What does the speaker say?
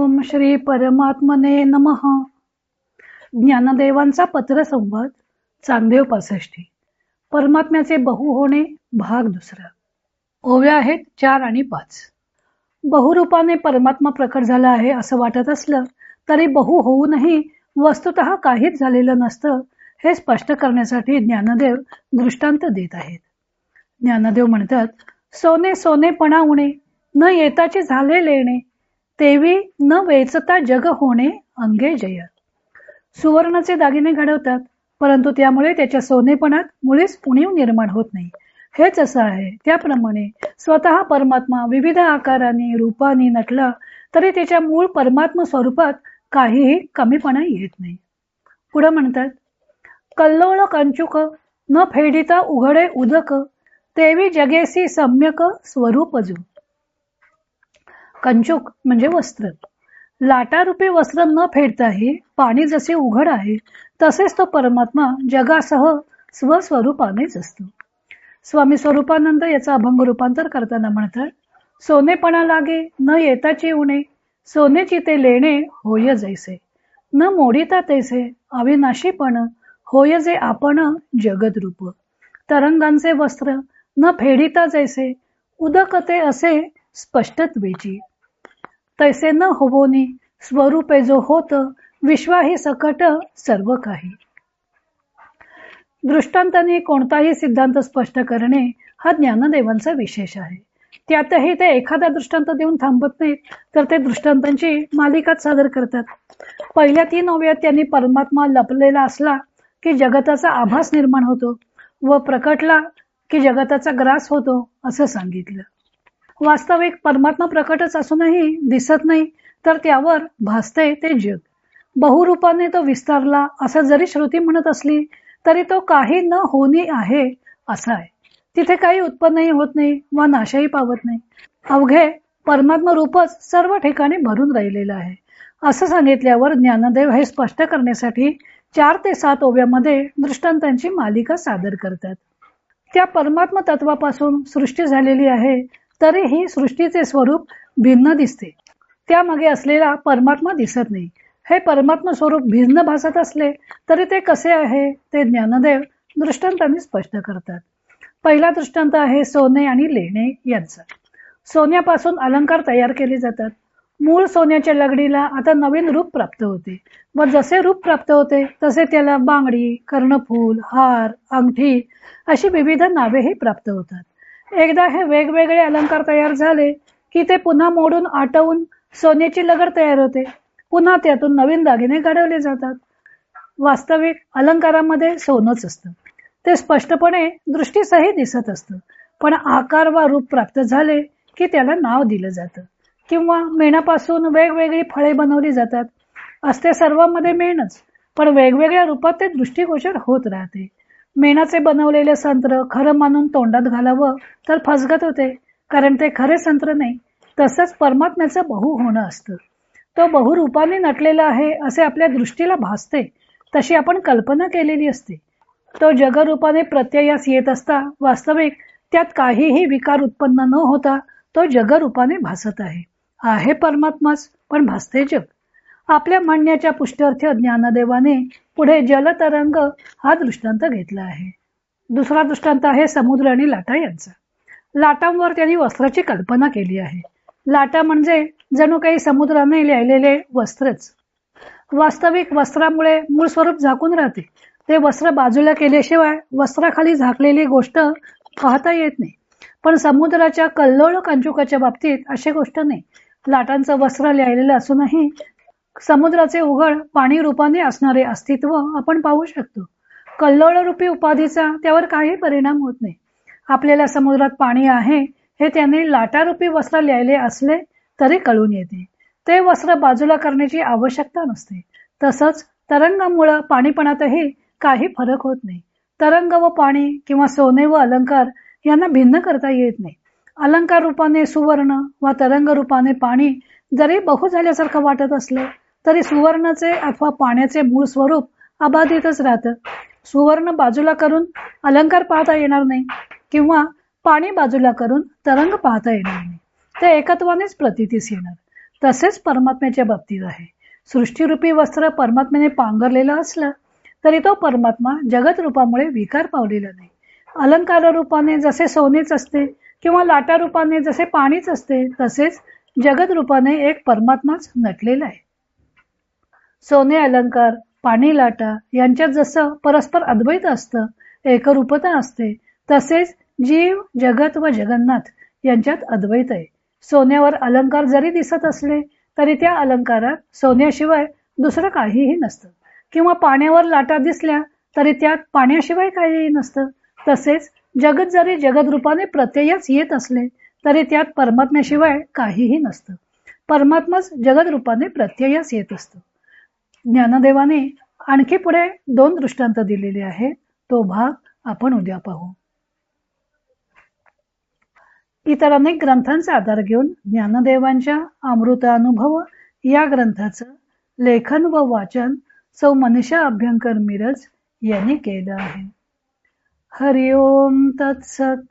ओम श्री परमात्मने नमः. ज्ञानदेवांचा पत्रसंवाद चांदेव पासष्टी. परमात्म्याचे बहु होणे भाग दुसरा. ओव्या आहेत चार आणि पाच. बहुरूपाने परमात्मा प्रकट झाला आहे असं वाटत असलं तरी बहु होऊनही वस्तुत काहीच झालेलं नसतं हे स्पष्ट करण्यासाठी ज्ञानदेव दृष्टांत देत आहेत. ज्ञानदेव म्हणतात सोने सोनेपणा उणे न येताचे झाले लेणे तेवी न वेचता जग होणे अंगे जय सुवर्णाचे दागिने घडवतात परंतु त्यामुळे त्याच्या सोनेपणात मुळीच उणीव निर्माण होत नाही. हेच असं आहे. त्याप्रमाणे स्वतः परमात्मा विविध आकाराने रूपाने नटला तरी त्याच्या मूळ परमात्मा स्वरूपात काहीही कमीपणा येत नाही. पुढे म्हणतात कल्लोळ कंचुक न फेडिता उघडे उदक तेवी जगेसी सम्यक स्वरूप जू. कंचुक म्हणजे वस्त्र. लाटारूपी वस्त्र न फेडताही पाणी जसे उघड आहे तसेच तो परमात्मा जगासह स्वस्वरूपानेच असतो स्वामी स्वरूपानंद याचा अभंग रूपांतर करताना म्हणतात सोनेपणा लागे न येताची उणे सोनेची ते लेणे होय जैसे. न मोडिता तैसे अविनाशीपण होय जे आपण जगदरूप. तरंगांचे वस्त्र न फेडिता जैसे उदकते असे स्पष्टत्वेची. तैसे न होवोनी स्वरूपे जो होत विश्वाही सकट सर्व काही. दृष्टांताने कोणताही सिद्धांत स्पष्ट करणे हा ज्ञानदेवांचा विशेष आहे. त्यातही ते एखादा दृष्टांत देऊन थांबत नाहीत तर ते दृष्टांतांची मालिकाच सादर करतात. पहिल्या तीन ओव्यात त्यांनी परमात्मा लपलेला असला की जगताचा आभास निर्माण होतो व प्रकटला की जगताचा ग्रास होतो असं सांगितलं. वास्तविक परमात्मा प्रकटच असूनही दिसत नाही तर त्यावर भासते ते जग. बहुरूपाने तो विस्तारला असं जरी श्रुती म्हणत असली तरी तो काही न होणे आहे असा आहे. तिथे काही उत्पन्नही होत नाही वा नाशही पावत नाही. अवघे परमात्मा रूपच सर्व ठिकाणी भरून राहिलेलं आहे. असं सांगितल्यावर ज्ञानदेव हे स्पष्ट करण्यासाठी चार ते सात ओव्यामध्ये दृष्टांतांची मालिका सादर करतात. त्या परमात्मा तत्वापासून सृष्टी झालेली आहे तरीही सृष्टीचे स्वरूप भिन्न दिसते. त्यामागे असलेला परमात्मा दिसत नाही. हे परमात्मा स्वरूप भिन्न भासत असले तरी ते कसे आहे ते ज्ञानदेव दृष्टांतांनी स्पष्ट करतात. पहिला दृष्टांत आहे सोने आणि लेणे यांचा. सोन्यापासून अलंकार तयार केले जातात. मूळ सोन्याच्या लगडीला आता नवीन रूप प्राप्त होते व जसे रूप प्राप्त होते तसे त्याला बांगडी कर्णफूल हार अंगठी अशी विविध नावेही प्राप्त होतात. एकदा हे वेगवेगळे अलंकार तयार झाले की ते पुन्हा मोडून आटवून सोन्याची लगड तयार होते. पुन्हा त्यातून नवीन दागिने घडवले जातात. वास्तविक अलंकारामध्ये सोनच असतं. ते स्पष्टपणे दृष्टीसही दिसत असतं. पण आकार वा रूप प्राप्त झाले की त्याला नाव दिलं जातं. किंवा मेणापासून वेगवेगळी फळे बनवली जातात. असते सर्वांमध्ये मेणच. पण वेगवेगळ्या रूपात ते दृष्टीगोचर होत राहते. मेणाचे बनवलेले संत्र खरं मानून तोंडात घालावं तर फसगत होते कारण ते खरे संत्र नाही. तसंच परमात्म्याचं बहु होणं असतं. तो बहुरूपाने नटलेला आहे असे आपल्या दृष्टीला भासते. तशी आपण कल्पना केलेली असते. तो जगरूपाने प्रत्ययास येत असता वास्तविक त्यात काहीही विकार उत्पन्न न होता तो जगरूपाने भासत आहे. आहे परमात्माच पण भासते जग. आपल्या म्हणण्याच्या पुष्ट्यर्थ ज्ञानदेवाने पुढे जलतरंग हा दृष्टांत घेतला आहे. दुसरा दृष्टांत आहे समुद्र आणि लाटा यांचा. लाटांवर त्यांनी वस्त्राची कल्पना केली आहे. लाटा म्हणजे जणू काही समुद्राने लिहिलेले वस्त्रच. वास्तविक वस्त्रामुळे मूळ स्वरूप झाकून राहते. ते वस्त्र बाजूला केल्याशिवाय वस्त्राखाली झाकलेली गोष्ट पाहता येत नाही. पण समुद्राच्या कल्लोळ कंचुकाच्या बाबतीत अशी गोष्ट नाही. लाटांचं वस्त्र लिहिलेलं असूनही समुद्राचे उघड पाणी रूपाने असणारे अस्तित्व आपण पाहू शकतो. कल्लोळ रूपी उपाधीचा त्यावर काही परिणाम होत नाही. आपल्याला समुद्रात पाणी आहे हे त्याने लाटारूपी वस्त्र लिहिले असले तरी कळून येते. ते वस्त्र बाजूला करण्याची आवश्यकता नसते. तसंच तरंगामुळं पाणीपणातही काही फरक होत नाही. तरंग व पाणी किंवा सोने व अलंकार यांना भिन्न करता येत नाही. अलंकार रूपाने सुवर्ण व तरंग रूपाने पाणी जरी बहु झाल्यासारखं वाटत असलं तरी सुवर्णाचे अथवा पाण्याचे मूळ स्वरूप अबाधितच राहतं. सुवर्ण बाजूला करून अलंकार पाहता येणार नाही किंवा पाणी बाजूला करून तरंग पाहता येणार नाही. ते एकत्वानेच प्रतीतीस येणार. तसेच परमात्म्याच्या बाबतीत आहे. सृष्टीरूपी वस्त्र परमात्म्याने पांघरलेलं असलं तरी तो परमात्मा जगत रूपामुळे विकार पावलेला नाही. अलंकार रूपाने जसे सोनेच असते किंवा लाटा रूपाने जसे पाणीच असते तसेच जगत रूपाने एक परमात्माच नटलेला आहे. सोने अलंकार पाणी लाटा यांच्यात जसं परस्पर अद्वैत असतं एकरूपता असते तसेच जीव जगत व जगन्नाथ यांच्यात अद्वैत आहे. सोन्यावर अलंकार जरी दिसत असले तरी त्या अलंकारात सोन्याशिवाय दुसरं काहीही नसतं. किंवा पाण्यावर लाटा दिसल्या तरी त्यात पाण्याशिवाय काहीही नसतं. तसेच जगत जरी जगदरूपाने प्रत्ययच येत असले तरी त्यात परमात्म्याशिवाय काहीही नसतं. परमात्माच जगदरूपाने प्रत्ययच येत असतं. ज्ञानदेवाने आणखी पुढे दोन दृष्टांत दिलेले आहेत. तो भाग आपण उद्या पाहू. इतर अनेक ग्रंथांचा आधार घेऊन ज्ञानदेवांच्या अमृत अनुभव या ग्रंथाचं लेखन व वाचन सौ मनीषा अभ्यंकर मिरज यांनी केलं आहे. हरिओम तत्सत